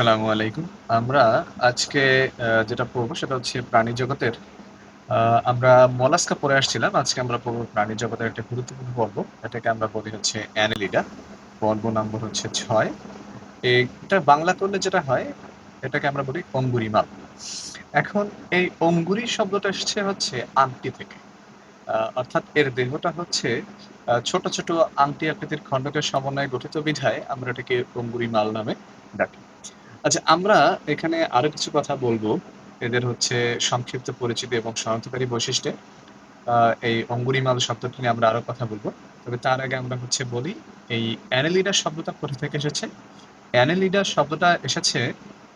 সালামু আলাইকুম। আমরা আজকে যেটা পড়ব সেটা হচ্ছে প্রাণী জগতের আমরা মলাস্কা পড়ে আসছিলাম। আজকে আমরা পড়ব প্রাণী জগতের একটা গুরুত্বপূর্ণ পর্ব। এটাকে আমরা বলি হচ্ছে অ্যানেলিডা। পর্ব নম্বর হচ্ছে ছয়। এটা বাংলা করলে যেটা হয়, এটাকে আমরা বলি অঙ্গুরি মাপ। এখন এই অঙ্গুরি শব্দটা এসছে হচ্ছে আংটি থেকে। অর্থাৎ এর দেহটা হচ্ছে ছোট ছোট আংটি আকৃতির খণ্ডকের সমন্বয়ে গঠিত বিধায় আমরা এটাকে অঙ্গুরি মাল নামে ডাকি। আচ্ছা আমরা এখানে আরও কিছু কথা বলব। এদের হচ্ছে সংক্ষিপ্ত পরিচিতি এবং শনাক্তকারী বৈশিষ্ট্যে। এই অঙ্গুরিমাল শব্দটি নিয়ে আমরা আরও কথা বলব। তবে তার আগে আমরা হচ্ছে বলি, এই অ্যানেলিডা শব্দটা কোথা থেকে এসেছে? অ্যানেলিডা শব্দটা এসেছে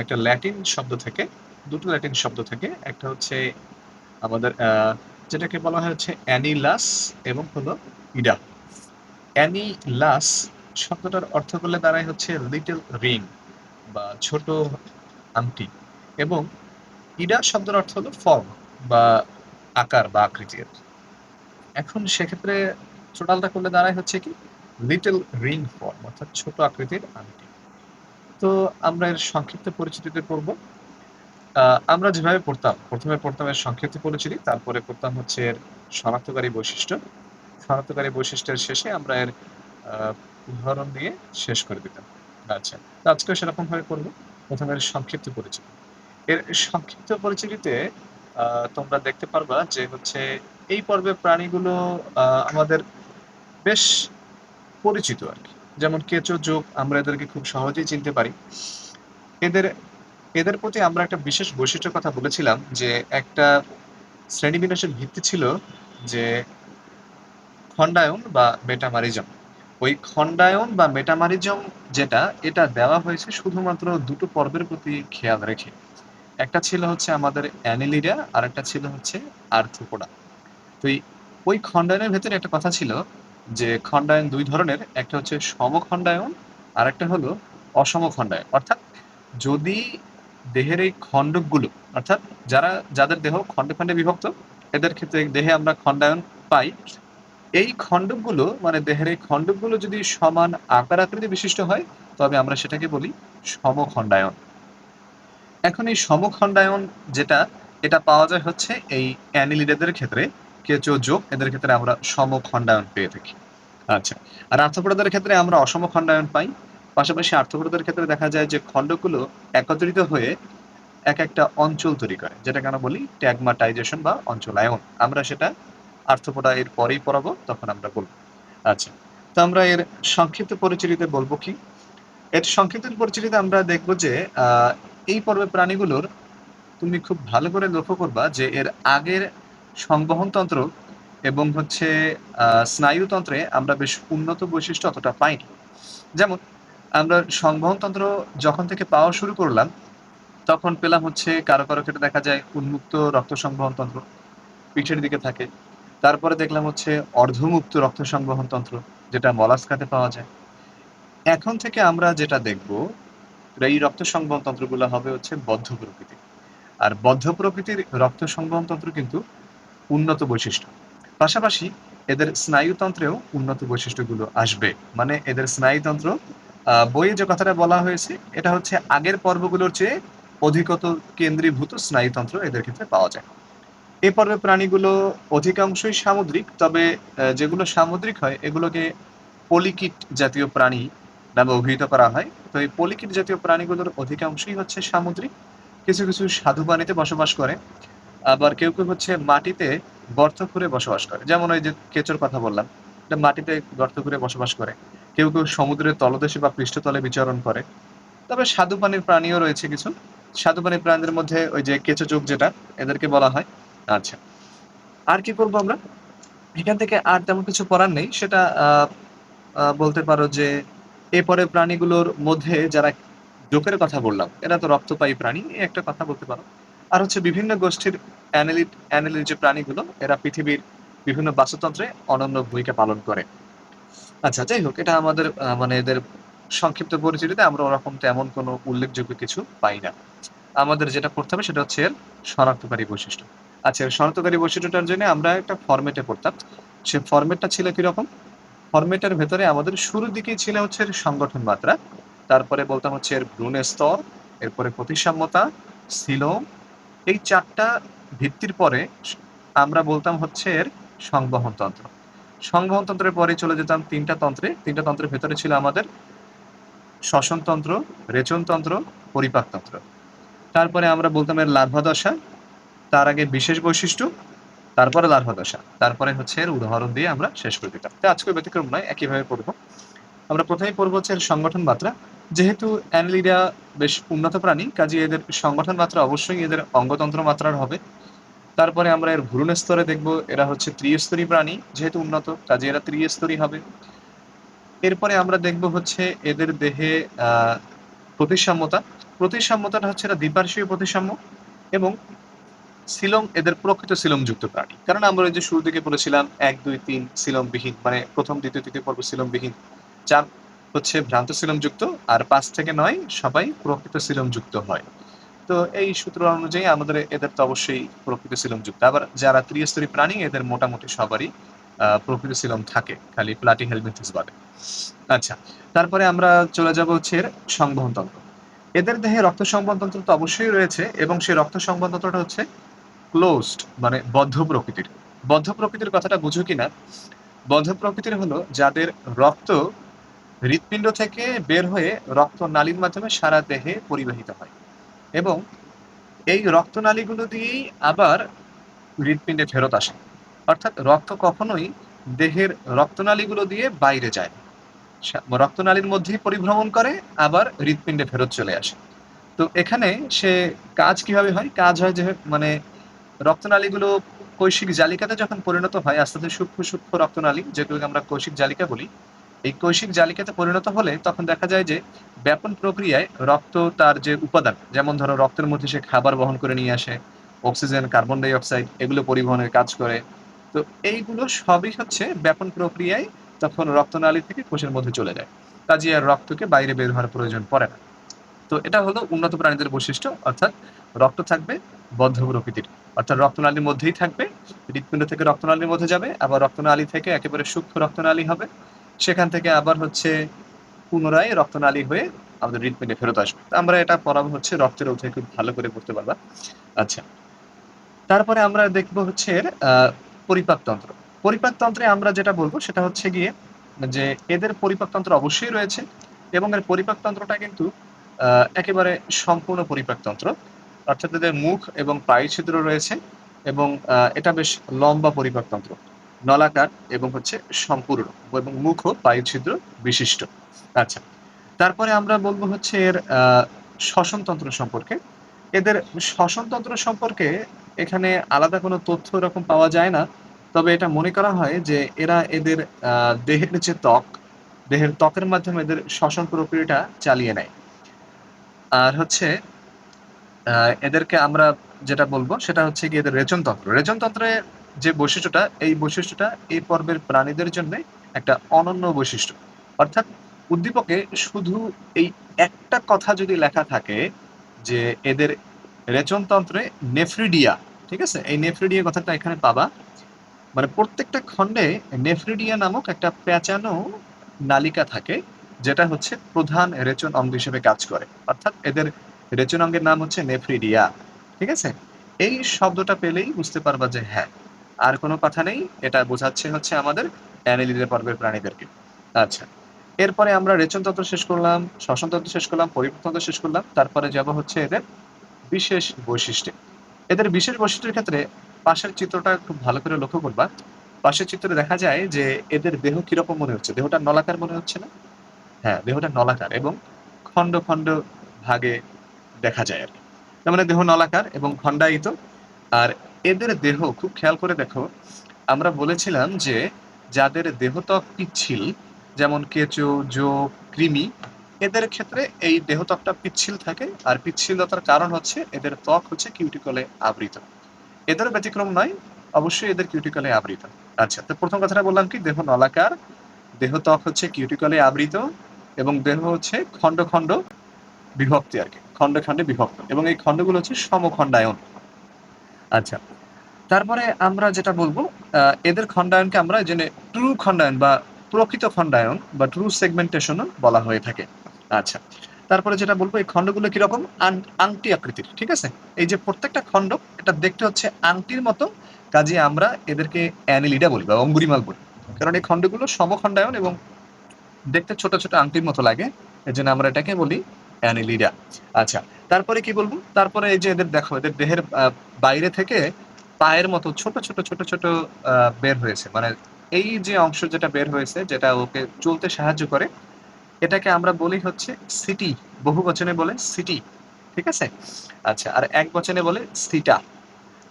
একটা ল্যাটিন শব্দ থেকে, দুটো ল্যাটিন শব্দ থেকে। একটা হচ্ছে আমাদের যেটাকে বলা হয় হচ্ছে অ্যানিলাস এবং হলো ইডা। অ্যানিলাস শব্দটার অর্থ করলে দাঁড়ায় হচ্ছে লিটল রিং। বা ছোট আংটি। এবং ইডা শব্দের অর্থ হলো ফর্ম বা আকার বা আকৃতির। এখন সেক্ষেত্রে টোটালটা করলে দাঁড়ায় হচ্ছে কি লিটল রিং ফর্ম অর্থাৎ ছোট আকৃতির আংটি। তো আমরা এর সংক্ষিপ্ত পরিচিতিতে পড়ব। আমরা যেভাবে পড়তাম, প্রথমে পড়তাম এর সংক্ষিপ্ত পরিচিতি, তারপরে পড়তাম হচ্ছে এর শনাক্তকারী বৈশিষ্ট্য। শনাক্তকারী বৈশিষ্ট্যের শেষে আমরা এর উদাহরণ দিয়ে শেষ করে দিতাম। আচ্ছা তো সেরকম ভাবে করব। প্রথমে সংক্ষিপ্ত পরিচিতি এর সংক্ষিপ্ত পরিচিতিতে তোমরা দেখতে পারবা যে হচ্ছে এই পর্বে প্রাণীগুলো আমাদের বেশ পরিচিত আর কি। যেমন কেঁচো যোগ আমরা এদেরকে খুব সহজেই চিনতে পারি। এদের এদের প্রতি আমরা একটা বিশেষ বৈশিষ্ট্যের কথা বলেছিলাম যে একটা শ্রেণীবিন্যাসের ভিত্তি ছিল যে খণ্ডায়ন বা মেটামারিজম। ওই খণ্ডায়ন বা মেটামারিজম যেটা, এটা দেওয়া হয়েছে শুধুমাত্র দুটো পর্বের প্রতি খেয়াল রেখে। একটা ছিল হচ্ছে আমাদের অ্যানিলিডা আর একটা ছিল হচ্ছে আর্থ্রোপোডা। তো ওই খণ্ডায়নের ভেতরে একটা কথা ছিল যে খণ্ডায়ন দুই ধরনের, একটা হচ্ছে সমখণ্ডায়ন আর একটা হলো অসম খণ্ডায়ন অর্থাৎ যদি দেহের এই খণ্ডকগুলো, অর্থাৎ যারা, যাদের দেহ খণ্ডে খণ্ডে বিভক্ত, এদের ক্ষেত্রে দেহে আমরা খণ্ডায়ন পাই। এই খণ্ডকগুলো মানে দেহের এই খণ্ডকগুলো যদি সমান আকার আকৃতি বিশিষ্ট হয়, তবে আমরা সেটাকে বলি সমখণ্ডায়ন। এখন এই সমখণ্ডায়ন যেটা, এটা পাওয়া যায় হচ্ছে এই অ্যানিলিডেদের ক্ষেত্রে। কেঁচো যোগ, এদের ক্ষেত্রে আমরা সমখণ্ডায়ন পেয়ে থাকি। আচ্ছা আর আর্থ্রোপোডাদের ক্ষেত্রে আমরা অসম খণ্ডায়ন পাই। পাশাপাশি আর্থ্রোপোডাদের ক্ষেত্রে দেখা যায় যে খণ্ডগুলো একত্রিত হয়ে এক একটা অঞ্চল তৈরি করে, যেটাকে আমরা বলি ট্যাগমাটাইজেশন বা অঞ্চলায়ন। আমরা সেটা আর্থ্রোপোডা এর পরেই পড়াবো, তখন আমরা বলব। আচ্ছা তো আমরা এর সংক্ষিপ্ত পরিচিতিতে বলব কি? এর সংক্ষিপ্ত পরিচিতিতে আমরা দেখব যে এই পর্বে প্রাণীগুলোর তুমি খুব ভালো করে লক্ষ্য করবা যে এর আগের সংবহনতন্ত্র এবং হচ্ছে স্নায়ুতন্ত্রে আমরা বেশ উন্নত বৈশিষ্ট্য অতটা পাইনি। যেমন, আমরা সংবহনতন্ত্র যখন থেকে পাওয়া শুরু করলাম, তখন পেলাম হচ্ছে কারও কারও ক্ষেত্রে দেখা যায় উন্মুক্ত রক্ত সংবহন তন্ত্র, পিঠের দিকে থাকে। তারপরে দেখলাম হচ্ছে অর্ধমুক্ত রক্ত সংবহন তন্ত্র, যেটা মলাস্কাতে পাওয়া যায়। এখন থেকে আমরা যেটা দেখব, এই রক্ত সংবহন তন্ত্রগুলো হবে হচ্ছে বদ্ধ প্রকৃতির আর বদ্ধ প্রকৃতির রক্ত সংবহন তন্ত্র কিন্তু উন্নত বৈশিষ্ট্য। পাশাপাশি এদের স্নায়ুতন্ত্রেও উন্নত বৈশিষ্ট্যগুলো আসবে। মানে এদের স্নায়ুতন্ত্র বইয়ে যে কথাটা বলা হয়েছে, এটা হচ্ছে আগের পর্বগুলোর চেয়ে অধিকত কেন্দ্রীভূত স্নায়ুতন্ত্র এদের ক্ষেত্রে পাওয়া যায়। এই পর্বে প্রাণীগুলো অধিকাংশই সামুদ্রিক, তবে যেগুলো সামুদ্রিক হয়, এগুলোকে পলিকিট জাতীয় প্রাণী নামে অভিহিত করা হয়। তো এই পলিকিট জাতীয় প্রাণীগুলোর অধিকাংশই হচ্ছে সামুদ্রিক। কিছু কিছু স্বাদু পানিতে বসবাস করে, আবার কেউ কেউ হচ্ছে মাটিতে গর্ত করে বসবাস করে। যেমন ওই যে কেঁচোর কথা বললাম এটা মাটিতে গর্ত করে বসবাস করে। কেউ কেউ সমুদ্রের তলদেশে বা পৃষ্ঠতলে বিচরণ করে। তবে স্বাদু পানির প্রাণীও রয়েছে কিছু। স্বাদু পানির প্রাণীদের মধ্যে ওই যে কেঁচো চোখ যেটা, এদেরকে বলা হয়। আচ্ছা। আর কি করব আমরা? এখান থেকে আর তেমন কিছু করার নেই। সেটা বলতে পারো যে এরপরে প্রাণীগুলোর মধ্যে যারা জোকের কথা বললাম, এরা তো রক্তপায়ী প্রাণী একটা কথা বলতে পারো। আর হচ্ছে বিভিন্ন গোষ্ঠীর অ্যানালিট যে প্রাণীগুলো, এরা পৃথিবীর বিভিন্ন বাস্তুতন্ত্রে অনন্য ভূমিকা পালন করে। আচ্ছা যাই হোক, এটা আমাদের মানে এদের সংক্ষিপ্ত পরিচিতিতে আমরা ওরকম তেমন কোনো উল্লেখযোগ্য কিছু পাই না। আমাদের যেটা করতে হবে সেটা হচ্ছে এর শনাক্তকারী বৈশিষ্ট্য। আচ্ছা শনাক্তকারী বৈশিষ্ট্যটার জন্য আমরা একটা ফরম্যাটে পড়তাম। সে ফরম্যাটটা ছিল কীরকম? ফরম্যাটের ভেতরে আমাদের শুরুর দিকেই ছিল হচ্ছে সংগঠন মাত্রা। তারপরে বলতাম হচ্ছে এর ভ্রূণের স্তর, এরপরে প্রতিসাম্যতা, সিলোম। এই চারটা ভিত্তির পরে আমরা বলতাম হচ্ছে এর সংবহন তন্ত্র। সংবহন তন্ত্রের পরে চলে যেতাম তিনটা তন্ত্রে। তিনটা তন্ত্রের ভেতরে ছিল আমাদের শ্বসনতন্ত্র রেচনতন্ত্র পরিপাকতন্ত্র তারপরে আমরা বলতাম এর লার্ভা দশা। তার আগে বিশেষ বৈশিষ্ট্য, তারপরে লার্ভা দশা তারপরে হচ্ছে এর উদাহরণ দিয়ে আমরা শেষ করে দিতাম তো আজকে ব্যতিক্রম নয় একইভাবে পড়ব। আমরা প্রথমেই পড়ব হচ্ছে এর সংগঠন মাত্রা। যেহেতু অ্যানলিডা বেশ উন্নত প্রাণী কাজে এদের সংগঠন মাত্রা অবশ্যই এদের অঙ্গতন্ত্র মাত্রার হবে। তারপরে আমরা এর ভ্রূণ স্তরে দেখব, এরা হচ্ছে ত্রিস্তরী প্রাণী, যেহেতু উন্নত কাজে এরা ত্রিস্তরী হবে। এরপরে আমরা দেখব হচ্ছে এদের দেহে প্রতিসাম্যতা। প্রতিসাম্যতাটা হচ্ছে এরা দ্বিপার্শ্বীয় প্রতিসাম্য এবং সিলম এদের প্রকৃত সিলমযুক্ত প্রাণী। কারণ আমরা যে শুরু থেকে বলেছিলাম, এক, দুই, তিন সিলমবিহীন মানে প্রথম, দ্বিতীয়, তৃতীয় পর্ব সিলমবিহীন চার হচ্ছে ভ্রান্ত সিলমযুক্ত আর পাঁচ থেকে নয় সবাই প্রকৃত সিলমযুক্ত হয়। তো এই সূত্র অনুযায়ী আমাদের এদের তো অবশ্যই প্রকৃত সিলমযুক্ত আবার যারা ত্রিস্তরী প্রাণী, এদের মোটামুটি সবারই প্রকৃত সিলম থাকে, খালি প্লাটি হেলমেথিস বাদে আচ্ছা তারপরে আমরা চলে যাব হচ্ছে এর সংবহন তন্ত্র এদের দেহে রক্ত সংবহন তন্ত্র তো অবশ্যই রয়েছে, এবং সেই রক্ত সংবহন তন্ত্রটা হচ্ছে ক্লোজড মানে বদ্ধ প্রকৃতির। বদ্ধ প্রকৃতির কথাটা বুঝো কিনা? বদ্ধ প্রকৃতির হলো যাদের রক্ত হৃৎপিণ্ড থেকে বের হয়ে রক্ত নালীর মাধ্যমে সারা দেহে পরিবাহিত হয়। এবং এই রক্তনালীগুলো দিয়েই আবার হৃৎপিণ্ডে ফেরত আসে। অর্থাৎ রক্ত কখনোই দেহের রক্তনালীগুলো দিয়ে বাইরে যায় না। রক্তনালীর মধ্যেই পরিভ্রমণ করে, আবার হৃৎপিণ্ডে ফেরত চলে আসে। তো এখানে সে কাজ কীভাবে হয়? কাজ হয় যে মানে রক্তনালীগুলো কৈশিক জালিকাতে যখন পরিণত হয় আস্তে আস্তে সূক্ষ্ম সূক্ষ্ম রক্তনালী, যেগুলোকে আমরা কৈশিক জালিকা বলি, এই কৈশিক জালিকাতে পরিণত হলে তখন দেখা যায় যে ব্যাপন প্রক্রিয়ায় রক্ত তার যে উপাদান, যেমন ধরো রক্তের মধ্যে সে খাবার বহন করে নিয়ে আসে, অক্সিজেন, কার্বন ডাই অক্সাইড, এগুলো পরিবহনের কাজ করে। তো এইগুলো সবই হচ্ছে ব্যাপন প্রক্রিয়ায় তখন রক্তনালী থেকে কোষের মধ্যে চলে যায়। কাজে আর রক্তকে বাইরে বের হওয়ার প্রয়োজন পড়ে না। তো এটা হলো উন্নত প্রাণীদের বৈশিষ্ট্য, অর্থাৎ রক্ত থাকবে বদ্ধ প্রকৃতির। অর্থাৎ রক্তনালীর মধ্যেই থাকবে, হৃৎপিণ্ড থেকে রক্তনালীর মধ্যে যাবে, আবার রক্তনালী থেকে একেবারে সূক্ষ্ম রক্তনালী হবে। সেখান থেকে আবার হচ্ছে পুনরায় রক্তনালী হয়ে আমাদের হৃৎপিণ্ডে ফেরত আসবে। আমরা এটা পড়াবো হচ্ছে রক্তের অধ্যায় খুব ভালো করে পড়তে পারবা। আচ্ছা। তারপরে আমরা দেখব হচ্ছে পরিপাকতন্ত্র পরিপাকতন্ত্রে আমরা যেটা বলব সেটা হচ্ছে গিয়ে যে এদের পরিপাকতন্ত্র অবশ্যই রয়েছে এবং এর পরিপাকতন্ত্রটা কিন্তু একেবারে সম্পূর্ণ পরিপাকতন্ত্র অর্থাৎ এদের মুখ এবং পায়ু ছিদ্র রয়েছে এবং এটা বেশ লম্বা পরিপাকতন্ত্র। নলাকার এবং হচ্ছে সম্পূর্ণ এবং মুখ পায়ু ছিদ্র বিশিষ্ট। আচ্ছা তারপরে আমরা বলব হচ্ছে এর শ্বসনতন্ত্র সম্পর্কে। এদের শ্বসনতন্ত্র সম্পর্কে এখানে আলাদা কোনো তথ্য এরকম পাওয়া যায় না, তবে এটা মনে করা হয় যে এরা এদের দেহের নিচে ত্বক, দেহের ত্বকের মাধ্যমে এদের শ্বসন প্রক্রিয়াটা চালিয়ে নেয়। আর হচ্ছে এদেরকে আমরা যেটা বলব সেটা হচ্ছে কি এদের রেচনতন্ত্র রেচনতন্ত্রের যে বৈশিষ্ট্যটা, এই বৈশিষ্ট্যটা এই পর্বের প্রাণীদের জন্য একটা অনন্য বৈশিষ্ট্য। অর্থাৎ উদ্দীপকে শুধু এই একটা কথা যদি লেখা থাকে যে এদের রেচনতন্ত্রে নেফ্রিডিয়া, ঠিক আছে? এই নেফ্রিডিয়া কথাটা এখানে পাবা। মানে প্রত্যেকটা খণ্ডে নেফ্রিডিয়া নামক একটা পেঁচানো নালিকা থাকে, যেটা হচ্ছে প্রধান রেচন অঙ্গ হিসেবে কাজ করে। অর্থাৎ এদের রেচন অঙ্গের নাম হচ্ছে নেফ্রিডিয়া, ঠিক আছে? এই শব্দটা পেলেই বুঝতে পারবা যে হ্যাঁ আর কোনো কথা নেই, এটা বোঝাচ্ছে হচ্ছে আমাদের অ্যানিলিডের পর্বের প্রাণীদেরকে। আচ্ছা এরপরে আমরা রেচনতন্ত্র শেষ করলাম শ্বসনতন্ত্র শেষ করলাম পরিবর্তনতন্ত্র শেষ করলাম, তারপরে যাব হচ্ছে এদের বিশেষ বৈশিষ্ট্য। এদের বিশেষ বৈশিষ্ট্যের ক্ষেত্রে পাশের চিত্রটা খুব ভালো করে লক্ষ্য করবা। পাশের চিত্রে দেখা যায় যে এদের দেহ কীরকম মনে হচ্ছে? দেহটা নলাকার মনে হচ্ছে না? হ্যাঁ দেহটা নলাকার এবং খণ্ড খণ্ড ভাগে দেখা যায় আর কি। তার মানে দেহ নলাকার এবং খণ্ডায়িত। আর এদের দেহ, খুব খেয়াল করে দেখো, আমরা বলেছিলাম যে যাদের দেহত্বক পিচ্ছিল, যেমন কেঁচো, জোক, কৃমি, এদের ক্ষেত্রে এই দেহত্বকটা পিচ্ছিল থাকে। আর পিচ্ছিলতার কারণ হচ্ছে এদের ত্বক হচ্ছে কিউটিকলে আবৃত। এদের ব্যতিক্রম নয়, অবশ্যই এদের কিউটিকলে আবৃত। আচ্ছা তো প্রথম কথাটা বললাম কি, দেহ নলাকার দেহ ত্বক হচ্ছে কিউটিকলে আবৃত এবং দেহ হচ্ছে খণ্ড খণ্ড। বিভক্তি আর কি, খণ্ডে খণ্ডে বিভক্ত এবং এই খণ্ডগুলো হচ্ছে সমখণ্ডায়ন। আচ্ছা তারপরে আমরা যেটা বলব এদের খণ্ডায়নকে আমরা জেনে ট্রু খণ্ডায়ন বা প্রকৃত খণ্ডায়ন বা ট্রু সেগমেন্টেশনও বলা হয়ে থাকে। আচ্ছা তারপরে যেটা বলব, এই খণ্ডগুলো কীরকম? আংটি আকৃতির, ঠিক আছে? এই যে প্রত্যেকটা খণ্ড, এটা দেখতে হচ্ছে আংটির মতো কাজে আমরা এদেরকে অ্যানিলিডা বলি বা অঙ্গুরিমাল বলি। কারণ এই খণ্ডগুলো সমখণ্ডায়ন এবং দেখতে ছোট ছোট আংটির মতো লাগে এই জন্য আমরা এটাকে বলি অ্যানিলিডা আচ্ছা তারপরে কি বলব? তারপরে এই যে এদের দেখো, এদের দেহের বাইরে থেকে পায়ের মতো ছোট ছোট ছোট ছোট বের হয়েছে। মানে এই যে অংশ যেটা বের হয়েছে, যেটা ওকে চলতে সাহায্য করে, এটাকে আমরা বলি হচ্ছে সিটি। বহু বচনে বলে সিটি, ঠিক আছে? আচ্ছা আর এক বচনে বলে সিটা।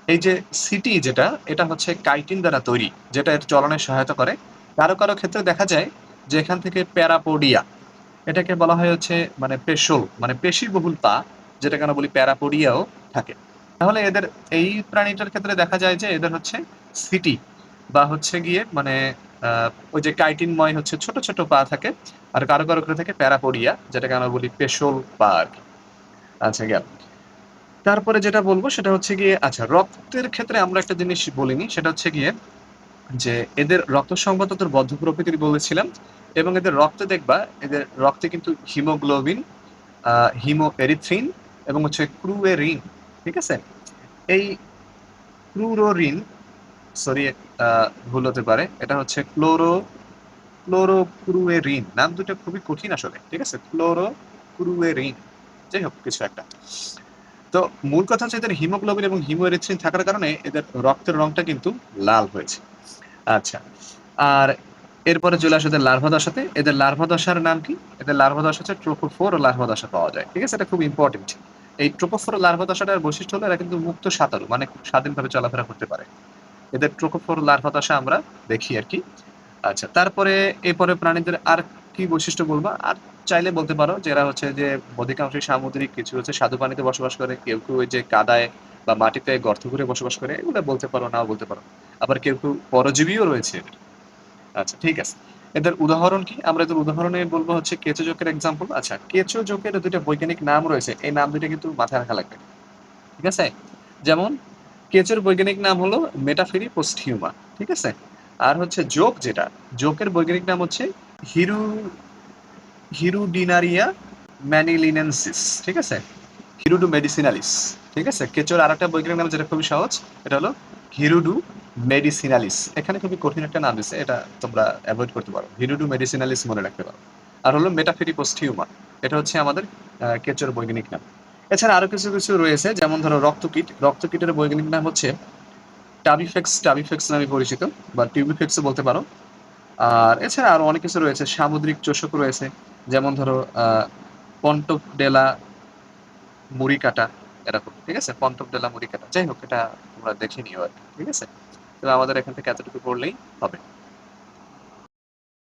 এই যে সিটি যেটা, এটা হচ্ছে কাইটিন দ্বারা তৈরি, যেটা এর চলনে সহায়তা করে। কারও কারও ক্ষেত্রে দেখা যায় যে এখান থেকে প্যারাপোডিয়া এটাকে বলা হয় হচ্ছে মানে পেশল মানে পেশি বহুল পা, যেটাকে আমরা বলি প্যারাপোডিয়াও থাকে তাহলে এদের, এই প্রাণীটার ক্ষেত্রে দেখা যায় যে এদের হচ্ছে সিটি, বা হচ্ছে গিয়ে মানে ওই যে কাইটিনময় হচ্ছে ছোট ছোট পা থাকে, আর কারও কারও করে থাকে প্যারাপোডিয়া, যেটাকে আমরা বলি পেশল পা আর কি। আচ্ছা গেল তারপরে যেটা বলব সেটা হচ্ছে গিয়ে আচ্ছা রক্তের ক্ষেত্রে আমরা একটা জিনিস বলিনি, সেটা হচ্ছে গিয়ে যে এদের রক্ত সংবাদ তোর বদ্ধ প্রকৃতির বলেছিলাম, এবং এদের রক্তে দেখবা, এদের রক্তে কিন্তু হিমোগ্লোবিন হিমো এরিথ্রিন এবং হচ্ছে ক্রুয়েরিন, ঠিক আছে? এই ক্রুরোরিন, সরি ভুল হতে পারে, এটা হচ্ছে ক্লোরো, ক্লোরোক্রুয়েরিন, নাম দুটো খুবই কঠিন আসলে, ঠিক আছে? ক্লোরো ক্রুয়েরিন যাই হোক, কিছু একটা। তো মূল কথা হচ্ছে এদের হিমোগ্লোবিন এবং হিমোএরিথ্রিন থাকার কারণে এদের রক্তের রংটা কিন্তু লাল হয়েছে। আচ্ছা আর এরপরে চলে আসে এদের লার্ভা দশাতে। এদের লার্ভা দশার নাম কি? এদের লার্ভা দশা হচ্ছে ট্রোপোফোর ও লার্ভা দশা পাওয়া যায়। ঠিক আছে? এটা খুব ইম্পর্টেন্ট এই ট্রোপোফোর ও লার্ভা দশাটার বৈশিষ্ট্য হলো এরা কিন্তু মুক্ত সাঁতারু মানে খুব স্বাধীনভাবে চলাফেরা করতে পারে। এদের ট্রোপোফোর লার্ভা দশা আমরা দেখি আর কি। আচ্ছা তারপরে এরপরে প্রাণীদের আর কি বৈশিষ্ট্য বলব? আর চাইলে বলতে পারো যে এরা হচ্ছে যে অধিকাংশই সামুদ্রিক, কিছু হচ্ছে স্বাদু পানিতে বসবাস করে, কেউ কেউ যে কাদায় বা মাটিতে গর্ত করে বসবাস করে, এগুলো বলতে পারো, নাও বলতে পারো। আবার কেউ কেউ পরজীবীও রয়েছে। আচ্ছা ঠিক আছে। এদের উদাহরণ কি? আমরা এদের উদাহরণে বলব হচ্ছে কেঁচো জোকের এক্সাম্পল আচ্ছা কেঁচো জোকের দুইটা বৈজ্ঞানিক নাম রয়েছে। এই নাম দুইটা কিন্তু মাথায় রাখা লাগবে। ঠিক আছে? যেমন, কেঁচোর বৈজ্ঞানিক নাম হলো মেটাফেরি পোস্টিউমা ঠিক আছে? আর হচ্ছে জোক যেটা জোকের বৈজ্ঞানিক নাম হচ্ছে হিরু হিরুডিনারিয়া ম্যানিলিনেন্সিস, ঠিক আছে? হিরুডু মেডিসিনালিস, ঠিক আছে? কেঁচোর আর একটা বৈজ্ঞানিক নাম, যেটা খুবই সহজ, এটা হলো হিরুডু মেডিসিনালিস। এখানে খুবই কঠিন একটা নাম এটা তোমরা অ্যাভয়েড করতে পারো। হিরুডু মেডিসিনালিস মনে রাখতে পারো। আর হলো মেটাফেরি পোস্টিউমা এটা হচ্ছে আমাদের কেঁচোর বৈজ্ঞানিক নাম। এছাড়া আরও কিছু কিছু রয়েছে, যেমন ধরো রক্তকীট। রক্তকীটের বৈজ্ঞানিক নাম হচ্ছে টাবিফেক্স টাবিফেক্স নামে পরিচিত, বা টিউবিফেক্সও বলতে পারো। আর এছাড়া আরও অনেক কিছু রয়েছে। সামুদ্রিক চোষক রয়েছে, যেমন ধরো পন্টপ ডেলা মুড়ি কাটা এরকম, ঠিক আছে? পন্টপ ডেলা মুড়ি কাটা। যাই হোক, এটা তোমরা দেখে নিও আর ঠিক আছে? তো আমাদের এখান থেকে এতটুকু পড়লেই হবে।